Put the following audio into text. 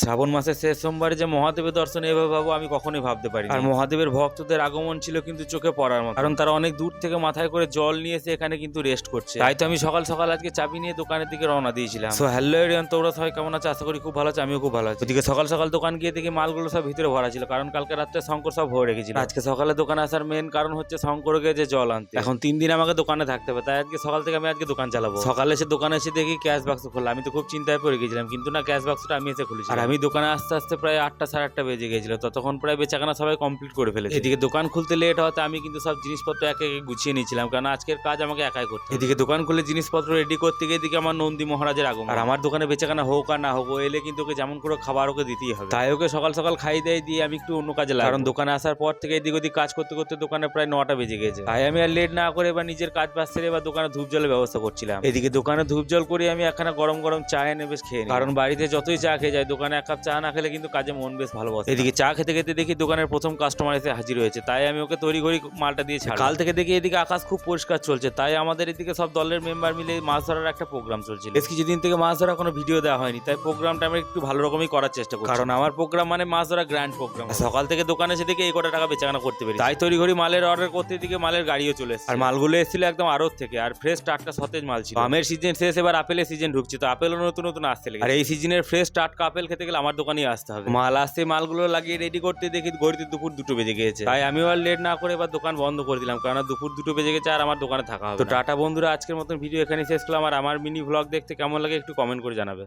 শ্রাবণ মাসের শেষ সোমবারে যে মহাদেবের দর্শন এভাবে পাবো আমি কখনোই ভাবতে পারি আর মহাদেবের ভক্তদের আগমন ছিল কিন্তু চোখে পড়ার মতো। কারণ তারা অনেক দূর থেকে মাথায় করে জল নিয়ে এসে এখানে কিন্তু রেস্ট করছে। তাই তো আমি সকাল সকাল আজকে চাবি নিয়ে দোকানের দিকে রওনা দিয়েছিলাম। সো হ্যালো এরিয়ান তোমরা সবাই কেমন আছে? আশা করি খুব ভালো আছে আমিও খুব ভালো আছি। ওদিকে সকাল সকাল দোকান গিয়ে দেখি মালগুলো সব ভিতরে ভরা ছিল কারণ কালকে রাত্রে শঙ্কর সব ভরে রেখেছিল। আজকে সকালে দোকানে আসার মেন কারণ হচ্ছে শঙ্করকে যে জল আনতে। এখন তিন দিন আমাকে দোকানে থাকতে হবে তাই আজকে সকাল থেকে আমি আজকে দোকান চালাবো। সকালে এসে দোকানে এসে দেখি ক্যাশ বাক্স খোলা আমি তো খুব চিন্তায় পড়ে গেছিলাম কিন্তু না ক্যাশ বাক্সটা আমি এসে খুলেছি আর আমি দোকানে আসতে আসতে প্রায় আটটা সাড়ে আটটা বেজে গেছিল। ততক্ষণ প্রায় বেচাকেনা সবাই কমপ্লিট করে ফেলেছে। এদিকে দোকান খুলতে লেট হওয়াতে আমি কিন্তু সব জিনিসপত্র একে একে গুছিয়ে নিয়েছিলাম কারণ আজকের কাজ আমাকে একাই করতে এদিকে দোকান খুলে জিনিসপত্র রেডি করতে গিয়ে এদিকে আমার নন্দী মহারাজের আগমন। আর আমার দোকানে বেচাকেনা হোক আর না হোক এলে কিন্তু ওকে যেমন করে খাবার ওকে দিতেই হবে। তাই ওকে সকাল সকাল খাই দেয় দিয়ে আমি একটু অন্য কাজে লাগি কারণ দোকানে আসার পর থেকে এদিক ওদিক কাজ করতে করতে দোকানে প্রায় নটা বেজে গেছে। তাই আমি আর লেট না করে বা নিজের কাজ বাজ সেরে বা দোকানে ধূপ জলের ব্যবস্থা করছিলাম। এদিকে দোকানে ধূপ জল করে আমি একখানা গরম গরম চা এনে বেশ খেয়ে। কারণ বাড়িতে যতই চা খেয়ে যায় দোকানে এক কাপ চা না খেলে কিন্তু কাজে মন বেশ ভালো বসে এদিকে চা খেতে খেতে দেখি দোকানের প্রথম কাস্টমার এসে হাজির হয়েছে। তাই আমি ওকে তৈরি করি মালটা দিয়ে ছাড়ি। কাল থেকে দেখি এদিকে আকাশ খুব পরিষ্কার চলছে। তাই আমাদের এদিকে সব দলের মেম্বার মিলে মাছ ধরার একটা প্রোগ্রাম চলছিল। বেশ কিছুদিন থেকে মাছ ধরা কোনো ভিডিও দেওয়া হয়নি। তাই প্রোগ্রামটা আমি একটু ভালো রকমই করার চেষ্টা করি কারণ আমার প্রোগ্রাম মানে মাছ ধরা গ্র্যান্ড প্রোগ্রাম সকাল থেকে দোকানে এসে দেখে এই কটা টাকা বেচাকেনা করতে পারি তাই তৈরি করি মালের অর্ডার করতে দিকে মালের গাড়িও চলে আর মালগুলো এসেছিল একদম আড়ত থেকে। আর ফ্রেশ টাটকা সতেজ মাল ছিল। আমের সিজন শেষ এবার আপেলের সিজন ঢুকছে। তো আপেলও নতুন নতুন আসছে। লেগে আর এই সিজনের ফ্রেশ টাটকা আপেল খেতে গেলে আমার দোকানেই আসতে হবে। মাল আসতে মালগুলো লাগিয়ে রেডি করতে দেখি ঘড়িতে দুপুর দুটো বেজে গেছে তাই আমিও আর লেট না করে এবার দোকান বন্ধ করে দিলাম কারণ দুপুর দুটো বেজে গেছে আর আমার দোকানে থাকা হবে তো টাটা বন্ধুরা আজকের মতন ভিডিও এখানে শেষ করলাম। আর আমার মিনি ভ্লগ দেখতে কেমন লাগে একটু কমেন্ট করে জানাবে।